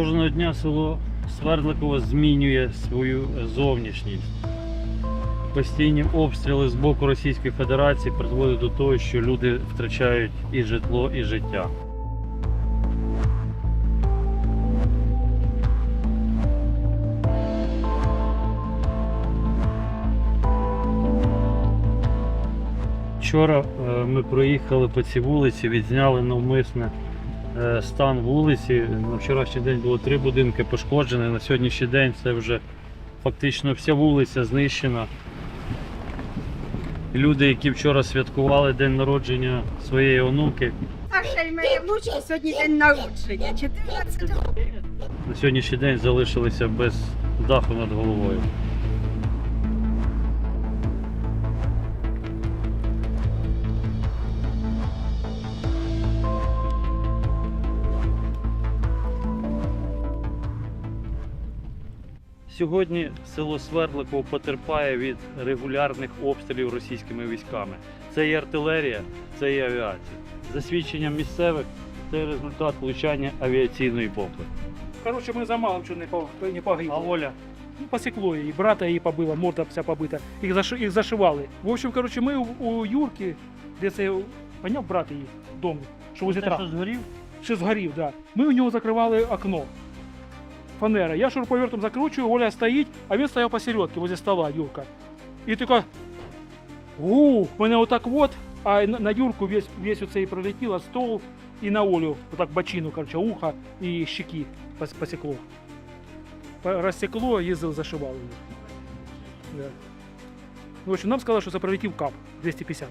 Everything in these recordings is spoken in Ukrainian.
Кожного дня село Свердликово змінює свою зовнішність. Постійні обстріли з боку Російської Федерації призводять до того, що люди втрачають і житло, і життя. Вчора е, ми проїхали по цій вулиці, відзняли навмисне стан вулиці. На вчорашній день було три будинки пошкоджені. На сьогоднішній день це вже фактично вся вулиця знищена. Люди, які вчора святкували день народження своєї онуки, сьогодні день народження. 14 років. на сьогоднішній день залишилися без даху над головою. Сьогодні село Свердликово потерпає від регулярних обстрілів російськими військами. Це і артилерія, це і авіація. За свідченням місцевих, це результат влучання авіаційної бомби. Короче, мы за малым что не, по, не погибли. А Оля Ну, посекло и брата її побило, морда вся побита. Їх, заши, їх зашивали. В общем, короче, ми у, Юрки, де це, поняв, брат її, дом, що возле те, трав. що згорів, Ще згорів, да. Ми у нього закривали окно. Фанера. Я шуруповертом закручую, Оля стоїть, а він стояв посередке, возле стола, Юрка. І така, гу, мене отак от, а на, на Юрку весь, весь оцей прилетіло, стол, і на Олю, отак бочину, короче, ухо і щеки пос- посекло. По- Розсекло, їздив, зашивав її. Да. В общем, нам сказали, що це прилетів КАП 250.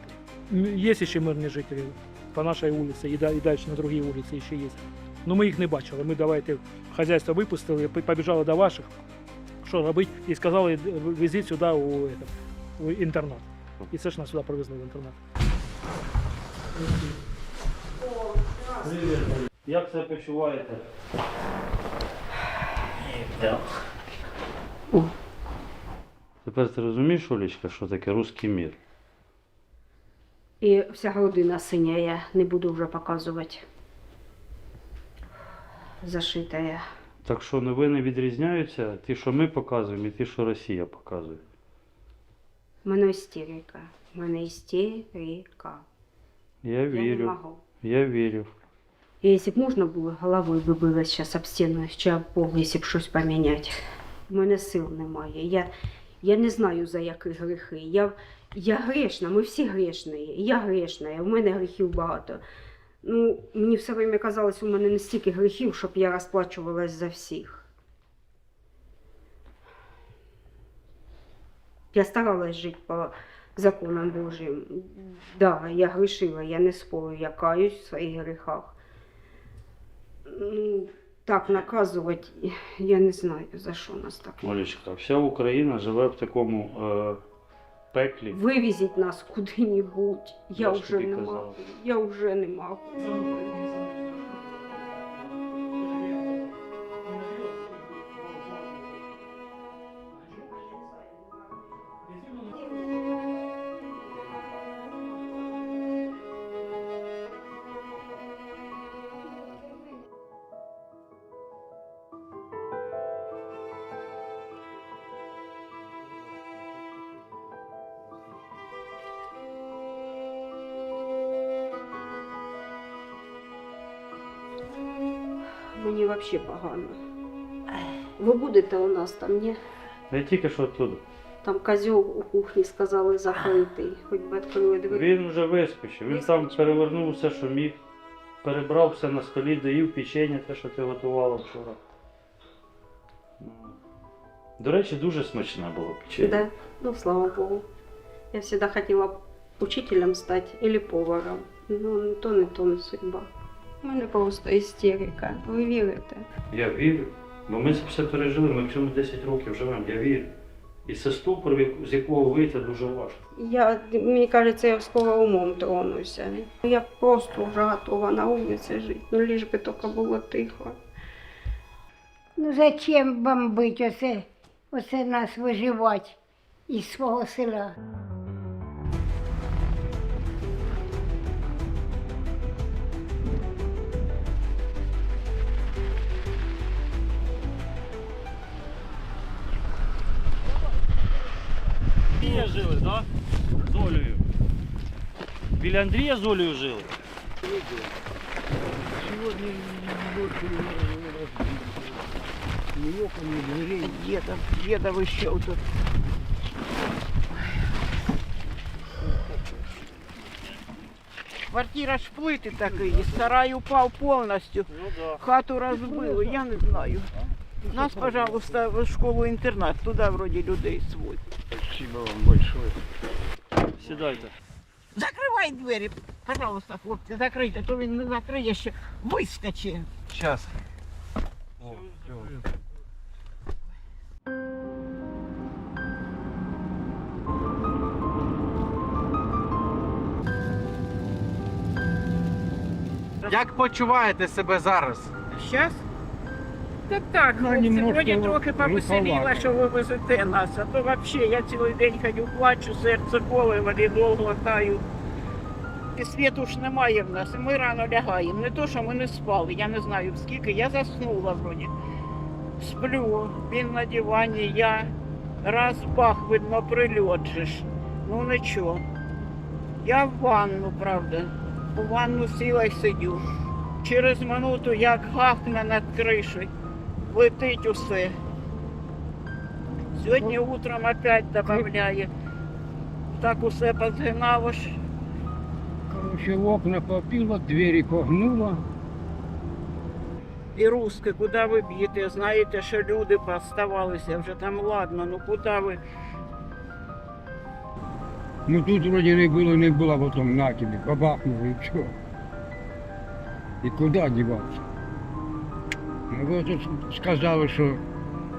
М, Є ще мирні жителі по нашій вулиці і, да- і далі на другій вулиці ще є. Ну ми їх не бачили. Ми давайте хазяйство випустили, побіжали до ваших, що робити, і сказали, «Д- везіть сюди у, это, у інтернат. І це ж нас сюди привезли в інтернат. як себе почуваєте? Тепер ти розумієш, Олечка, що таке русський мір? І вся грудина синя, я не буду вже показувати. Зашитая. Так що новини відрізняються, ті, що ми показуємо, і ті, що Росія показує. У мене істерика. У мене істерика. Я Я не вірю, можу. я вірю. І якщо б можна було, головою би билась зараз об стіну, чи об пол, якщо б щось поміняти. У мене сил немає. Я, я не знаю, за які гріхи. Я, я грешна, ми всі грешні. Я грешна, у мене гріхів багато. Ну, мені все время казалось, у мене не стільки гріхів, щоб я розплачувалась за всіх. Я старалась жити по законам Божим. Да, я грішила, я не спорю, я каюсь в своїх гріхах. Ну, так наказувати, я не знаю, за що нас так. Олечка, вся Україна живе в такому е, пеклі. Вивезіть нас куди-небудь. Я, Я вже не можу. Я вже не можу. Мені взагалі погано. Ви будете у нас там, ні? Я тільки що оттуда. Там козьол у кухні сказали закритий, хоч би відкрили двері. Він вже вискочив. Він там перевернув все, що міг. Перебрав все на столі, доїв печення, те, що ти готувала вчора. Ну. До речі, дуже смачне було печення. Да, ну слава Богу. Я всегда хотіла учителем стати или поваром. Ну, не то, не то не судьба. У мене просто істерика. Ви вірите? Я вірю. Бо ми це все пережили, ми в цьому 10 років живемо, я вірю. І це ступор, з якого вийти дуже важко. Я, мені кажеться, я скоро умом тронуся. Я просто вже готова на вулиці жити. Ну, лиш би тільки було тихо. Ну зачем бомбить оце, оце нас виживати із свого села? Андрія жили, так? З Олею. Біля Андрія з Олею жили. Сегодня ночью ни окон, ни дверей, деда, деда еще тут. Квартира ж плити такий, сарай упав повністю, Ну да. хату розбили, я не знаю. Нас, пожалуйста, в школу-інтернат, туди вроді людей свой. Спасибо вам большое. Сідайте. Закривай двері, пожалуйста, хлопці, закрийте, то він не закриє ще вискочить. Сейчас. Як почуваєте себе зараз? Щас? Та так, хлопці, вроді трохи повеселіла, що ви везете нас. А то взагалі я цілий день ходю, плачу, серце коле, валідол глотаю. І світу ж немає в нас, і ми рано лягаємо. Не то, що ми не спали, я не знаю скільки, я заснула вроді. Сплю, він на дивані, я раз бах, видно, ж. Ну нічого. Я в ванну, правда. У ванну сіла й сидю. Через минуту як гахне над кришею, летить усе. Сьогодні утром опять додає. Так усе позгинало ж. Короче, в окна попило, двери погнуло. І руски, куди ви б'єте? Знаєте, що люди поставалися вже там, ладно, ну куди ви? Ну тут вроде не было, не было, а потом на тебе, бабахнуло и все. И куда деваться? Ну вот тут сказали, что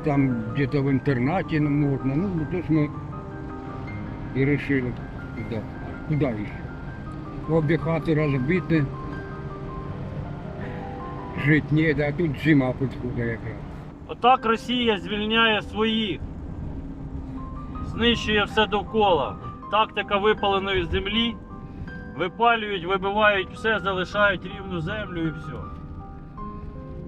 там где-то в интернате нам можно. Ну, то есть мы и решили, куда, куда еще. Обе хаты разбиты. Жить не да, а тут зима подходит якраз. Отак Росія звільняє своїх, знищує все довкола. Тактика випаленої землі. Випалюють, вибивають все, залишають рівну землю і все.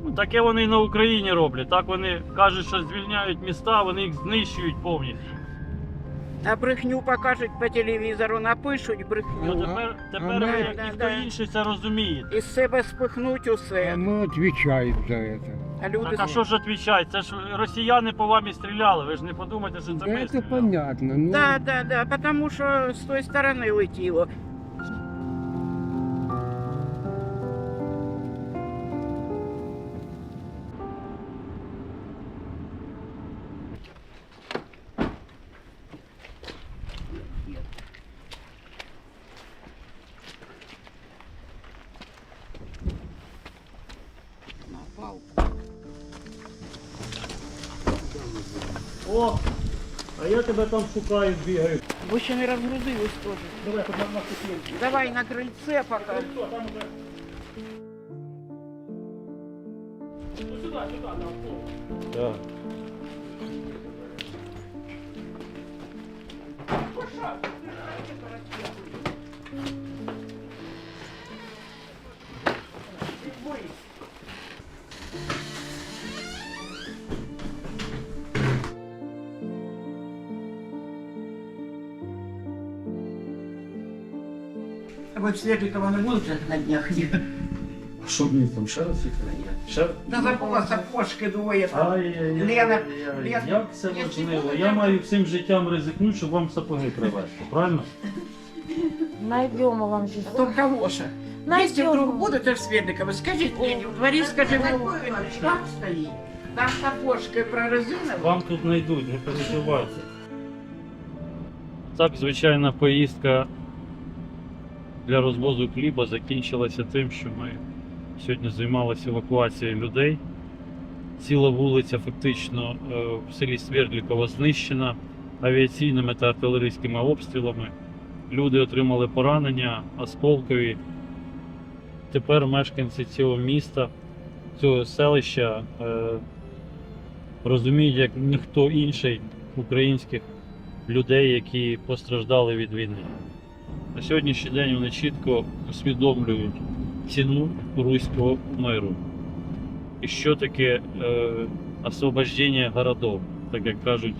Ну, Таке вони і на Україні роблять. Так вони кажуть, що звільняють міста, вони їх знищують повністю. А брехню покажуть по телевізору, напишуть Ну, брехню. тепер тепер а ми- ви, як Да, ніхто да. інший це розуміє. Із себе спихнуть А усе. мы отвечаем за это. А люди Так а що ж відповідати? Це ж росіяни по вам і стріляли. Ви ж не подумайте, що це Да ми это стріляли. понятно. Ну, Да, да, да, потому що з тої сторони летіло. Я тебе там шукаю, бігаю. Ви ще не розгрузились теж. Давай, хоч на ступеньки. Давай на крильце пока. Там уже. Ну сюди, сюди, на авто. Так. Ви в Світликова не будете на днях? Ні. Що мені там ще раз їхати? Ще? Та забула сапожки двоє там. Ай-яй-яй. Лена, Лена, Як це я важливо? чекаю, Я маю всім життям ризикнути, щоб вам сапоги привезти, правильно? Найдемо вам здесь. То кого же? Если вдруг Найдемо. будете в Світликова, скажіть Лені, в дворі скажи, там стоїть. Там сапожки прорезинові. Вам тут знайдуть, не переживайте. Так, звичайна поїздка для розвозу хліба закінчилася тим, що ми сьогодні займалися евакуацією людей. Ціла вулиця фактично е, в селі Свердлікова знищена авіаційними та артилерійськими обстрілами. Люди отримали поранення, осколкові. Тепер мешканці цього міста, цього селища е, розуміють, як ніхто інший українських людей, які постраждали від війни. На сьогоднішній день вони чітко усвідомлюють ціну руського миру. І що таке е, освобождення городов, так як кажуть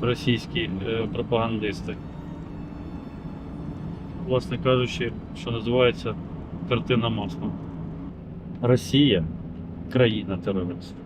російські е, пропагандисти. Власне кажучи, що називається картина масла. Росія країна терористів.